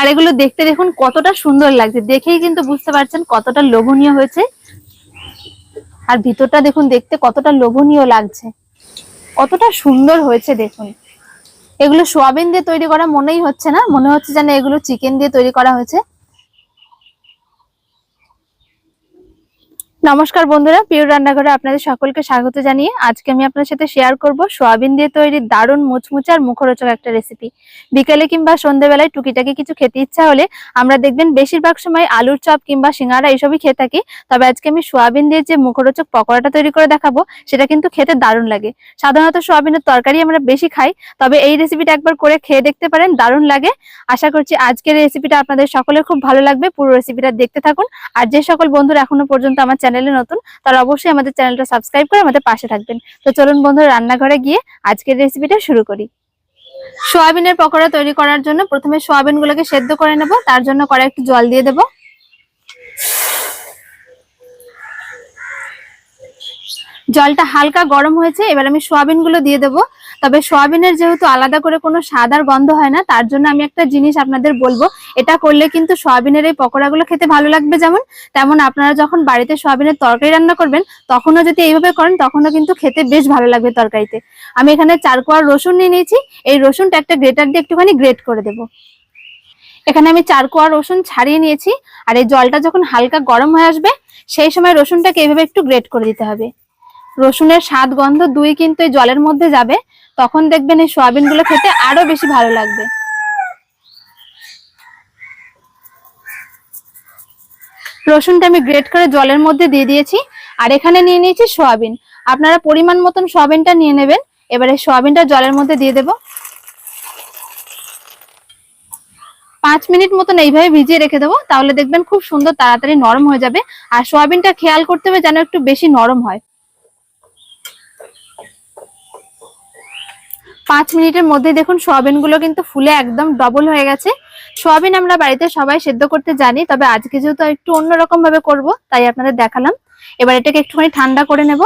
আর এগুলো দেখতে দেখুন কতটা সুন্দর লাগছে। দেখেই কিন্তু বুঝতে পারছেন কতটা লোভনীয় হয়েছে। আর ভিতরটা দেখুন, দেখতে কতটা লোভনীয় লাগছে। কতটা সুন্দর হয়েছে দেখুন। এগুলো সোয়াবিন দিয়ে তৈরি করা মনেই হচ্ছে না। মনে হচ্ছে যেন এগুলো চিকেন দিয়ে তৈরি করা হয়েছে। নমস্কার বন্ধুরা, পিওর রান্নাঘরে আপনাদের সকলকে স্বাগত জানিয়ে আজকে আমি আপনার সাথে শেয়ার করব সোয়াবিন দিয়ে তৈরি দারুণ মুচমুচে আর মুখরোচক একটা রেসিপি বিকেলে কিংবা সন্ধ্যেবেলায় টুকিটাকি কিছু খেতে ইচ্ছা হলে আমরা দেখবেন বেশিরভাগ সময় আলুর চপ কিংবা সিঙ্গারা এইসবই খেয়ে থাকি, তবে আজকে আমি সোয়াবিন দিয়ে যে মুখরোচক পকোড়াটা তৈরি করে দেখাবো, সেটা কিন্তু খেতে দারুণ লাগে। সাধারণত সোয়াবিনের তরকারি আমরা বেশি খাই, তবে এই রেসিপিটা একবার করে খেয়ে দেখতে পারেন, দারুণ লাগে। আশা করছি আজকের রেসিপিটা আপনাদের সকলের খুব ভালো লাগবে, পুরো রেসিপিটা দেখতে থাকুন। আর যে সকল বন্ধুরা এখনও পর্যন্ত আমার চ্যানেলে নতুন, তারা অবশ্যই আমাদের চ্যানেলটা সাবস্ক্রাইব করে আমাদের পাশে থাকবেন। তো চলুন বন্ধু রান্নাঘরে গিয়ে আজকের রেসিপিটা শুরু করি। সোয়াবিনের পকোড়া তৈরি করার জন্য প্রথমে সোয়াবিনগুলোকে সেদ্ধ করে নেব, তার জন্য কড়াই একটু জল দিয়ে দেব। জলটা হালকা গরম হয়েছে, এবার আমি সোয়াবিনগুলো দিয়ে দেবো। তবে সোয়াবিনের যেহেতু আলাদা করে কোনো স্বাদ আর গন্ধ হয় না, তার জন্য আমি একটা জিনিস আপনাদের বলব। এটা করলে কিন্তু সোয়াবিনের এই পকোড়াগুলো খেতে ভালো লাগবে যেমন। তেমন আপনারা যখন বাড়িতে সোয়াবিনের তরকারি রান্না করবেন, তখনও যদি এইভাবে করেন, তখনও কিন্তু খেতে বেশ ভালো লাগবে তরকারিতে। আমি এখানে চার কোয়া রসুন নিয়ে নিয়েছি। এই রসুনটা একটা গ্রেটার দিয়ে একটুখানি গ্রেট করে দেবো। এখানে আমি চার কোয়া রসুন ছাড়িয়ে নিয়েছি। আর এই জলটা যখন হালকা গরম হয়ে আসবে, সেই সময় রসুনটাকে এইভাবে একটু গ্রেট করে দিতে হবে। রসুনের স্বাদ, গন্ধ দুই কিন্তু এই জলের মধ্যে যাবে। তখন দেখবেন এই সয়াবিনগুলো খেতে আরও বেশি ভালো লাগবে। রসুনটা আমি গ্রেট করে জলের মধ্যে দিয়ে দিয়েছি, আর এখানে নিয়ে নিয়েছি সয়াবিন। আপনারা পরিমাণ মতন সয়াবিনটা নিয়ে নেবেন। এবারে সয়াবিনটা জলের মধ্যে দিয়ে দেব। পাঁচ মিনিট মতন এইভাবে ভিজিয়ে রেখে দেবো, তাহলে দেখবেন খুব সুন্দর তাড়াতাড়ি নরম হয়ে যাবে। আর সয়াবিনটা খেয়াল করতে হবে যেন একটু বেশি নরম হয়। পাঁচ মিনিটের মধ্যে দেখুন সোয়াবিনগুলো কিন্তু ফুলে একদম ডবল হয়ে গেছে। সোয়াবিন আমরা বাড়িতে সবাই সেদ্ধ করতে জানি, তবে আজকে যেহেতু একটু অন্যরকম ভাবে করব, তাই আপনাদের দেখালাম। এবার এটাকে একটুখানি ঠান্ডা করে নেব।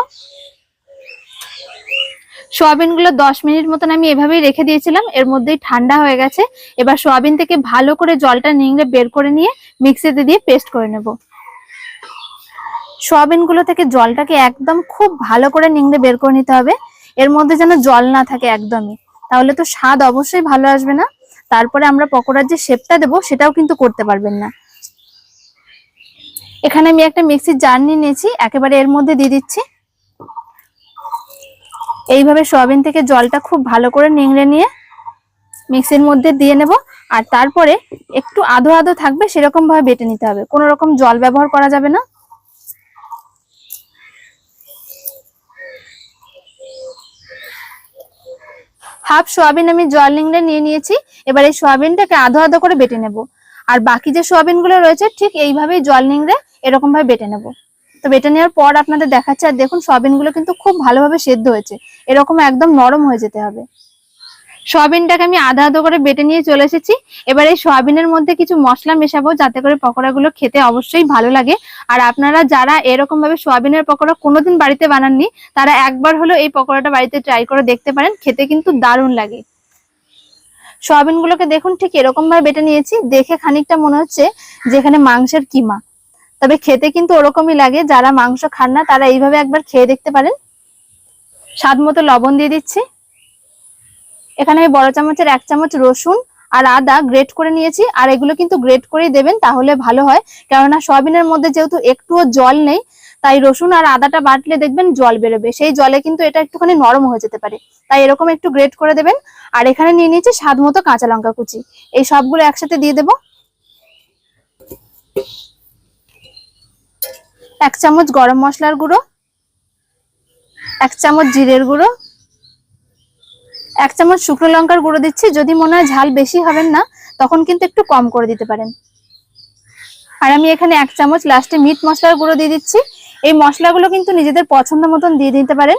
সোয়াবিনগুলো দশ মিনিট মতন আমি এভাবেই রেখে দিয়েছিলাম, এর মধ্যেই ঠান্ডা হয়ে গেছে। এবার সোয়াবিন থেকে ভালো করে জলটা নিংড়ে বের করে নিয়ে মিক্সিতে দিয়ে পেস্ট করে নেব। সোয়াবিনগুলো থেকে জলটাকে একদম খুব ভালো করে নিংড়ে বের করে নিতে হবে। এর মধ্যে যেন জল না থাকে একদমই। তাহলে তো স্বাদ অবশ্যই ভালো আসবে না। তারপরে আমরা পকোড়ার যে শেপটা দেবো, সেটাও কিন্তু করতে পারবেন না। এখানে আমি একটা মিক্সির জার নিয়ে নিয়েছি, একেবারে এর মধ্যে দিয়ে দিচ্ছি। এইভাবে সয়াবিন থেকে জলটা খুব ভালো করে নিংড়ে নিয়ে মিক্সির মধ্যে দিয়ে নেব। আর তারপরে একটু আধো আধো থাকবে সেরকম ভাবে বেটে নিতে হবে। কোনো রকম জল ব্যবহার করা যাবে না। হাফ সোয়াবিন আমি জল নিংড়ে নিয়ে নিয়েছি, এবার এই সোয়াবিনটাকে আধো আধো করে বেটে নেব। আর বাকি যে সোয়াবিনগুলো রয়েছে, ঠিক এইভাবেই জল নিংড়ে এরকম ভাবে বেটে নেব। তো বেটে নেওয়ার পর আপনাদের দেখাচ্ছে, আর দেখুন সোয়াবিনগুলো কিন্তু খুব ভালোভাবে সেদ্ধ হয়েছে। এরকম একদম নরম হয়ে যেতে হবে। সোয়াবিনটাকে আমি আধা আধা করে বেটে নিয়ে চলে এসেছি। এবার এই সোয়াবিনের মধ্যে কিছু মশলা মেশাবো যাতে করে পকোড়াগুলো খেতে অবশ্যই ভালো লাগে। আর আপনারা যারা এরকম ভাবে সোয়াবিনের পকোড়া কোনোদিন বাড়িতে বানাননি, তারা একবার হলো এই পকোড়াটা বাড়িতে ট্রাই করে দেখতে পারেন, খেতে কিন্তু দারুণ লাগে। সোয়াবিন গুলোকে দেখুন, ঠিক এরকম ভাবে বেটে নিয়েছি। দেখে খানিকটা মনে হচ্ছে যেখানে মাংসের কিমা। তবে খেতে কিন্তু ওরকমই লাগে, যারা মাংস খান না, তারা এইভাবে একবার খেয়ে দেখতে পারেন। স্বাদ মতো লবণ দিয়ে দিচ্ছি। এখানে আমি বড় চামচের এক চামচ রসুন আর আদা গ্রেট করে নিয়েছি, আর এগুলো কিন্তু গ্রেট করেই দেবেন, তাহলে ভালো হয়। কেননা সয়াবিনের মধ্যে যেহেতু একটুও জল নেই, তাই রসুন আর আদাটা বাটলে দেখবেন জল বেরোবে। সেই জলে কিন্তু এটা একটুখানি নরম হয়ে যেতে পারে। তাই এরকম একটু গ্রেট করে দেবেন। আর এখানে নিয়ে নিয়েছি স্বাদ মতো কাঁচা লঙ্কা কুচি। এই সবগুলো একসাথে দিয়ে দেব। এক চামচ গরম মশলার গুঁড়ো, এক চামচ জিরের গুঁড়ো এক চামচ শুকনো লঙ্কার গুঁড়ো দিচ্ছি। যদি মনে হয় ঝাল বেশি হবেন না, তখন কিন্তু একটু কম করে দিতে পারেন। আর আমি এখানে এক চামচ লাস্টে মিট মশলার গুঁড়ো দিয়ে দিচ্ছি। এই মশলাগুলো কিন্তু নিজেদের পছন্দ মতন দিয়ে দিতে পারেন।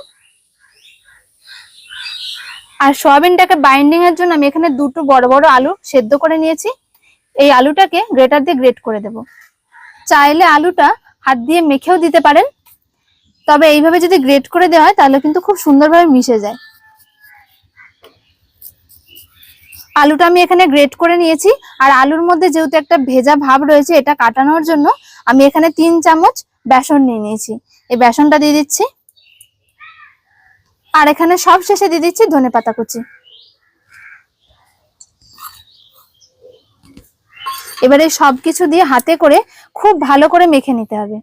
আর সয়াবিনটাকে বাইন্ডিং এর জন্য আমি এখানে দুটো বড় বড় আলু সেদ্ধ করে নিয়েছি। এই আলুটাকে গ্রেটার দিয়ে গ্রেট করে দেব। চাইলে আলুটা হাত দিয়ে মেখেও দিতে পারেন। তবে এইভাবে যদি গ্রেট করে দেওয়া হয়, তাহলে কিন্তু খুব সুন্দরভাবে মিশে যায়। আলুটা আমি এখানে গ্রেট করে নিয়েছি। আর আলুর মধ্যে যেহেতু একটা ভেজা ভাব রয়েছে এটা কাটানোর জন্য আমি এখানে তিন চামচ বেসন নিয়ে নিয়েছি। এই বেসনটা দিয়ে দিচ্ছি। আর এখানে সব শেষে দিয়ে দিচ্ছি ধনে পাতা কুচি। এবারে সবকিছু দিয়ে হাতে করে খুব ভালো করে মেখে নিতে হবে।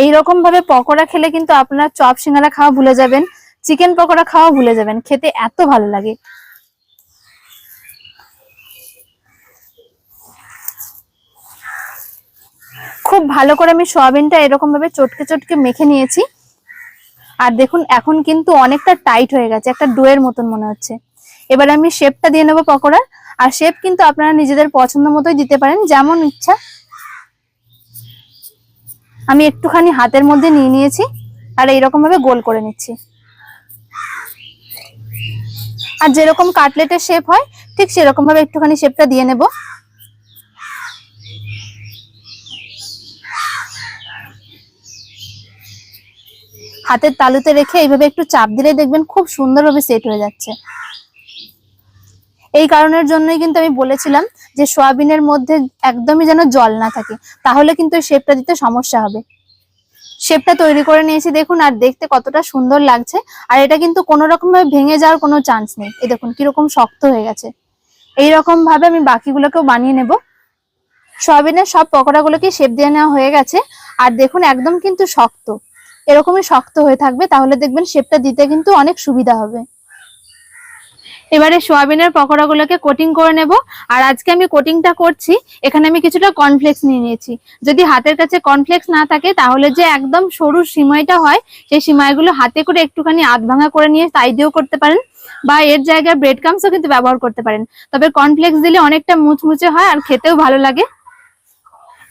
এই রকম ভাবে পকোড়া খেলে কিন্তু আপনারা চপ সিঙ্গারা খাওয়া ভুলে যাবেন। চিকেন পকোড়া খাওয়া ভুলে যাবেন, খেতে এত ভালো লাগে। খুব ভালো করে আমি সয়াবিনটা এরকম ভাবে চটকে চটকে মেখে নিয়েছি। আর দেখুন, এখন কিন্তু অনেকটা টাইট হয়ে গেছে, একটা ডোয়ের মতন মনে হচ্ছে। এবার আমি শেপটা দিয়ে নেব পকোড়ার। আর শেপ কিন্তু আপনারা নিজেদের পছন্দ মতোই দিতে পারেন, যেমন ইচ্ছা। আমি একটুখানি হাতের মধ্যে নিয়ে নিয়েছি, আর এইরকম ভাবে গোল করে নিচ্ছি। আর যেরকম কাটলেটের শেপ হয়, ঠিক সেরকম ভাবে একটুখানি শেপটা দিয়ে নেব। হাতের তালুতে রেখে এইভাবে একটু চাপ দিলে দেখবেন খুব সুন্দরভাবে সেট হয়ে যাচ্ছে। এই কারণের জন্যই কিন্তু আমি বলেছিলাম যে, সোয়াবিনের মধ্যে একদমই যেন জল না থাকে, তাহলে কিন্তু শেপটা দিতে সমস্যা হবে। শেপটা তৈরি করে নিয়েছি, দেখুন, আর দেখতে কতটা সুন্দর লাগছে। আর এটা কিন্তু কোনো রকম ভাবে ভেঙে যাওয়ার কোনো চান্স নেই। এই দেখুন, কীরকম শক্ত হয়ে গেছে। এই রকম ভাবে আমি বাকিগুলোকেও বানিয়ে নেব। সয়াবিনের সব পকোড়াগুলোকে শেপ দিয়ে নেওয়া হয়ে গেছে। আর দেখুন, একদম কিন্তু শক্ত। এরকমই শক্ত হয়ে থাকবে, তাহলে দেখবেন শেপটা দিতে কিন্তু অনেক সুবিধা হবে। এবারে সোয়াবিনের পকোড়াগুলোকে কোটিং করে নেব। আর আজকে আমি কোটিংটা করছি, এখানে আমি কিছুটা কর্নফ্লেক্স নিয়ে নিয়েছি। যদি হাতের কাছে কর্নফ্লেক্স না থাকে, তাহলে যে একদম সরু সিমাইটা হয়, সেই সিমাইগুলো হাতে করে একটুখানি আধ ভাঙা করে নিয়ে তাই দিয়েও করতে পারেন বা এর জায়গায় ব্রেড কামসও কিন্তু ব্যবহার করতে পারেন। তবে কর্নফ্লেক্স দিলে অনেকটা মুচমুচে হয় আর খেতেও ভালো লাগে।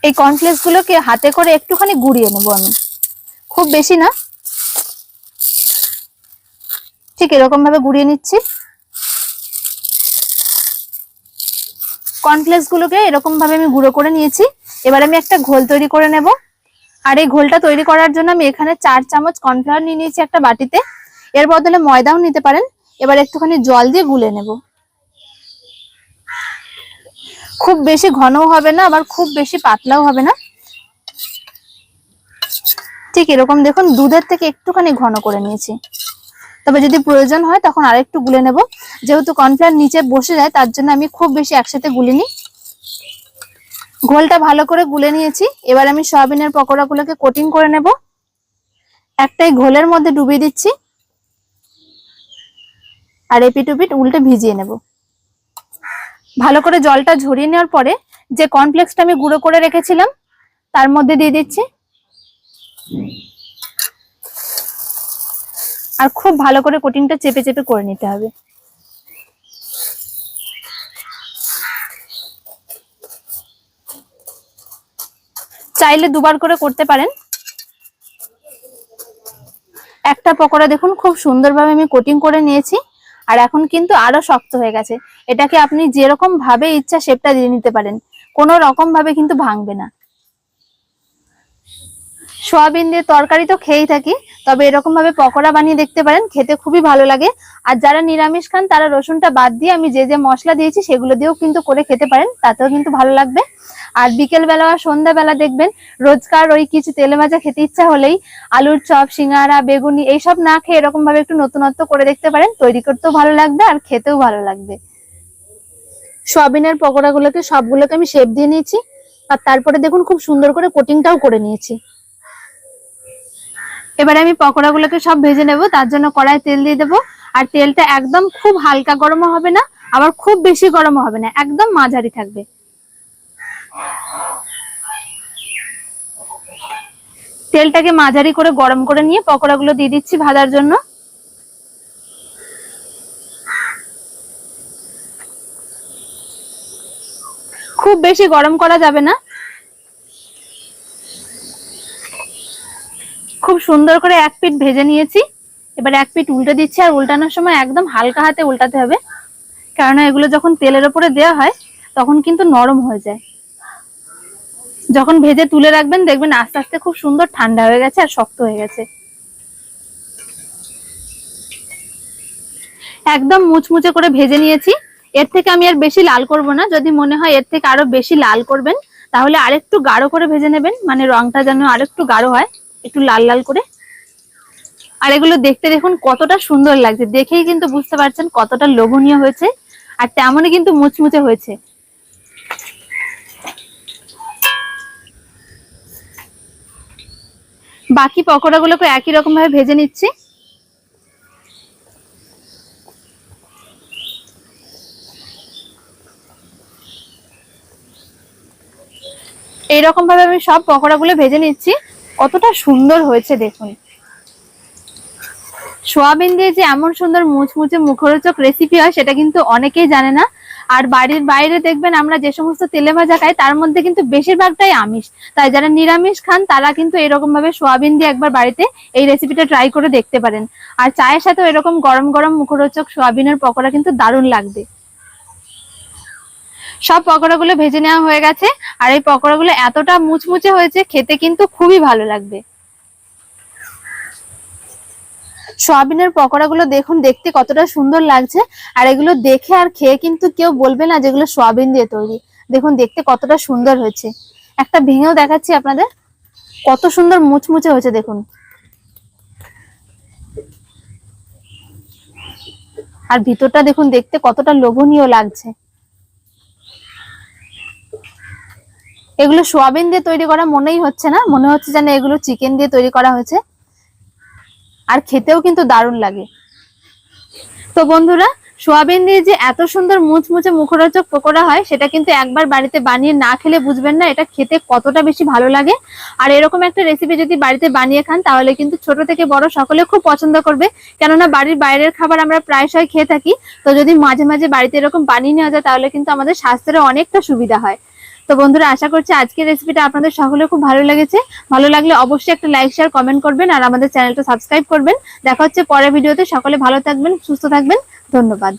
এই কর্নফ্লেক্স গুলোকে হাতে করে একটুখানি গুড়িয়ে নেব আমি। খুব বেশি না। ঠিক এরকম ভাবে গুড়িয়ে নিচ্ছি। কর্নফ্লেক্স গুলোকে এরকম ভাবে আমি গুঁড়ো করে নিয়েছি। এবার আমি একটা ঘোল তৈরি করে নেব। আর এই ঘোলটা তৈরি করার জন্য আমি এখানে চার চামচ কর্নফ্লাওয়ার নিয়ে নিয়েছি একটা বাটিতে। এর বদলে ময়দাও নিতে পারেন। এবার একটুখানি জল দিয়ে গুলে নেব। খুব বেশি ঘনও হবে না, আবার খুব বেশি পাতলাও হবে না। ঠিক এরকম দেখুন, দুধের থেকে একটুখানি ঘন করে নিয়েছি। তবে যদি প্রয়োজন হয়, তখন আরেকটু গুলে নেব। যেহেতু কর্নফ্লাওয়ার নিচে বসে যায়, তার জন্য আমি খুব বেশি একসাথে গুলিনি। ঘোলটা ভালো করে গুলে নিয়েছি। এবার আমি সয়াবিনের পকোড়াগুলোকে কোটিং করে নেব। একটাই ঘোলের মধ্যে ডুবিয়ে দিচ্ছি। আর এপিটুপিট উল্টে ভিজিয়ে নেব। ভালো করে জলটা ঝরিয়ে নেওয়ার পরে যে কর্নফ্লেক্সটা আমি গুঁড়ো করে রেখেছিলাম, তার মধ্যে দিয়ে দিচ্ছি। আর খুব ভালো করে কোটিংটা চেপে চেপে করে নিতে হবে। চাইলে দুবার করে করতে পারেন। একটা পকোড়া দেখুন, খুব সুন্দরভাবে আমি কোটিং করে নিয়েছি, আর এখন কিন্তু আরও শক্ত হয়ে গেছে। এটাকে আপনি যেরকম ভাবে ইচ্ছা শেপটা দিয়ে নিতে পারেন। কোনো রকম ভাবে কিন্তু ভাঙবে না। সোয়াবিন দিয়ে তরকারি তো খেয়েই থাকি, তবে এরকম ভাবে পকোড়া বানিয়ে দেখতে পারেন, খেতে খুবই ভালো লাগে। আর যারা নিরামিষ খান, তারা রসুনটা বাদ দিয়ে আমি যে যে মশলা দিয়েছি, সেগুলো দিয়েও কিন্তু করে খেতে পারেন, তাতেও কিন্তু ভালো লাগবে। আর বিকেল বেলা বা সন্ধ্যা বেলা দেখবেন, রোজকার ওই কিছু তেলে ভাজা খেতে ইচ্ছা হলেই আলুর চপ, সিঙ্গারা, বেগুনি, এইসব না খেয়ে এরকম ভাবে একটু নতুনত্ব করে দেখতে পারেন, তৈরি করতেও ভালো লাগবে আর খেতেও ভালো লাগবে। সোয়াবিনের পকোড়াগুলোকে সবগুলোকে আমি শেপ দিয়ে নিয়েছি, আর তারপরে দেখুন খুব সুন্দর করে কোটিংটাও করে নিয়েছি। এবারে আমি পকোড়াগুলোকে সব ভেজে নেব, তার জন্য কড়াই তেল দিয়ে দেবো। আর তেলটা একদম খুব হালকা গরমও হবে না, আবার খুব বেশি গরমও হবে না, একদম মাঝারি থাকবে। তেলটাকে মাঝারি করে গরম করে নিয়ে পকোড়াগুলো দিয়ে দিচ্ছি ভাজার জন্য। খুব বেশি গরম করা যাবে না। খুব সুন্দর করে এক পিঠ ভেজে নিয়েছি। এবার এক পিঠ উল্টে দিচ্ছি আর উল্টানোর সময় একদম হালকা হাতে উল্টাতে হবে। কেননা এগুলো যখন তেলের ওপরে দেওয়া হয়, তখন কিন্তু নরম হয়ে যায়। যখন ভেজে তুলে রাখবেন, দেখবেন আস্তে আস্তে খুব সুন্দর ঠান্ডা হয়ে গেছে আর শক্ত হয়ে গেছে। একদম মুচমুচে করে ভেজে নিয়েছি। এর থেকে আমি আর বেশি লাল করব না। যদি মনে হয় এর থেকে আরও বেশি লাল করবেন, তাহলে আরেকটু গাঢ় করে ভেজে নেবেন। মানে রংটা যেন আরেকটু গাঢ় হয়। একটু লাল লাল করে। আর এগুলো দেখতে দেখুন কতটা সুন্দর লাগছে। দেখেই কিন্তু বুঝতে পারছেন কতটা লোভনীয় হয়েছে আর তেমনই কিন্তু মুচমুচে হয়েছে। বাকি পকোড়াগুলোকে একই রকম ভাবে ভেজে নিচ্ছি। এইরকম ভাবে আমি সব পকোড়াগুলো ভেজে নিচ্ছি। কতটা সুন্দর হয়েছে দেখুন। সোয়াবিন দিয়ে যে এমন সুন্দর মুচমুচে মুখরোচক রেসিপি হয়, সেটা কিন্তু অনেকেই জানে না। আর বাড়ির বাইরে দেখবেন আমরা যে সমস্ত তেলে ভাজা খাই, তার মধ্যে কিন্তু বেশিরভাগটাই আমিষ। তাই যারা নিরামিষ খান, তারা কিন্তু এরকম ভাবে সোয়াবিন দিয়ে একবার বাড়িতে এই রেসিপিটা ট্রাই করে দেখতে পারেন। আর চায়ের সাথেও এরকম গরম গরম মুখরোচক সোয়াবিনের পকোড়া কিন্তু দারুণ লাগবে। সব পকোড়াগুলো ভেজে নেওয়া হয়ে গেছে। আর এই পকোড়াগুলো এতটা মুচমুচে হয়েছে, খেতে কিন্তু খুবই ভালো লাগবে। সোয়াবিনের পকোড়াগুলো দেখুন, দেখতে কতটা সুন্দর লাগছে। আর এগুলো দেখে আর খেয়ে কিন্তু কেউ বলবে না যেগুলো সোয়াবিন দিয়ে তৈরি। দেখুন, দেখতে কতটা সুন্দর হয়েছে। একটা ভেঙেও দেখাচ্ছি আপনাদের। কত সুন্দর মুচমুচে হয়েছে, দেখুন। আর ভিতরটা দেখুন, দেখতে কতটা লোভনীয় লাগছে। এগুলো সোয়াবিন দিয়ে তৈরি করা মনেই হচ্ছে না, মনে হচ্ছে যেন এগুলো চিকেন দিয়ে তৈরি করা হয়েছে। আর খেতেও কিন্তু দারুণ লাগে। তো বন্ধুরা, সোয়াবিন দিয়ে যে এত সুন্দর মুচমুচে মুখরোচক পকোড়া হয়, সেটা কিন্তু একবার বাড়িতে বানিয়ে না খেলে বুঝবেন না, এটা খেতে কতটা বেশি ভালো লাগে। আর এরকম একটা রেসিপি যদি বাড়িতে বানিয়ে খান, তাহলে কিন্তু ছোট থেকে বড় সকলে খুব পছন্দ করবে। কেননা বাড়ির বাইরের খাবার আমরা প্রায়শই খেয়ে থাকি, তো যদি মাঝে মাঝে বাড়িতে এরকম বানিয়ে নেওয়া যায়, তাহলে কিন্তু আমাদের স্বাস্থ্যের অনেকটা সুবিধা হয়। তো বন্ধুরা, আশা করছি আজকের রেসিপিটা আপনাদের সকলে খুব ভালো লেগেছে। ভালো লাগলে অবশ্যই একটা লাইক শেয়ার কমেন্ট করবেন আর আমাদের চ্যানেলটা সাবস্ক্রাইব করবেন। দেখা হচ্ছে পরের ভিডিওতে। সকলে ভালো থাকবেন, সুস্থ থাকবেন। ধন্যবাদ।